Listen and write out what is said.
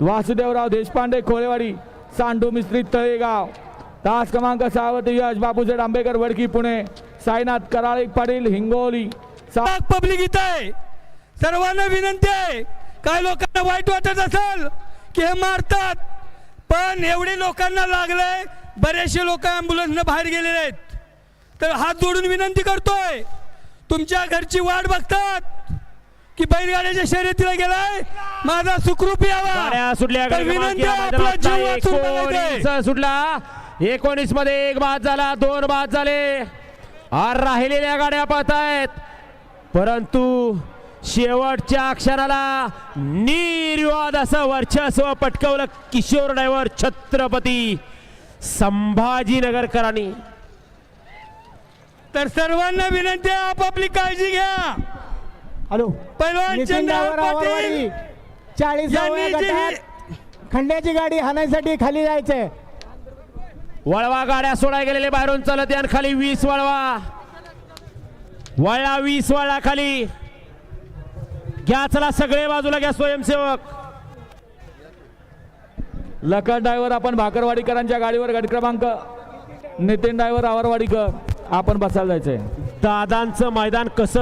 वासुदेवराव देशपांडे खोलेवाडी सांडू मिस्त्री तळेगाव. तास क्रमांक सहावरती यश बापूसेठ आंबेकर वडकी पुणे. साईनाथ कराळे पाटील हिंगोली. पब्लिक इथं आहे. सर्वांना विनंती आहे. काय लोकांना वाईट वाटत असेल की हे मारतात पण एवढे लोकांना लागलंय बरेचसे लोक ॲम्ब्युलन्सनं बाहेर गेलेले आहेत. तर हात जोडून विनंती करतोय तुमच्या घरची वाट बघतात. की बैलगाड्याच्या शर्यतीला गेलाय? माझा सुखरूप यावा गाड्या सुटल्या तर विनंती आहे आपला जीव वाचून बघायचंय. एकोणीस सुटला. एकोणीसमध्ये एक बाद झाला दोन बाद झाले. आर राहिलेल्या गाड्या पाहतायत. परंतु शेवटच्या क्षणाला निर्वाद असं वर्चस्व पटकवलं किशोर ड्रायव्हर छत्रपती संभाजीनगरकरांनी. तर सर्वांना विनंती आहे आपापली काळजी घ्या. हॅलो. पैलवान चंद्रराव पाटील. गटात खंड्याची गाडी हाणायसाठी खाली जायचंय. वळवा गाड्या सोडाय गेलेले बाहेरून चालत आणि खाली वीस वळवा. वळला वीस वळला खाली. घ्या चला सगळे बाजूला घ्या स्वयंसेवक. लखन ड्रायव्हर आपण भाकरवाडीकरांच्या गाडीवर गट क्रमांक. नितीन ड्रायव्हर आवरवाडीकर. आपण बसायला जायचंय. दादांचं मैदान कसं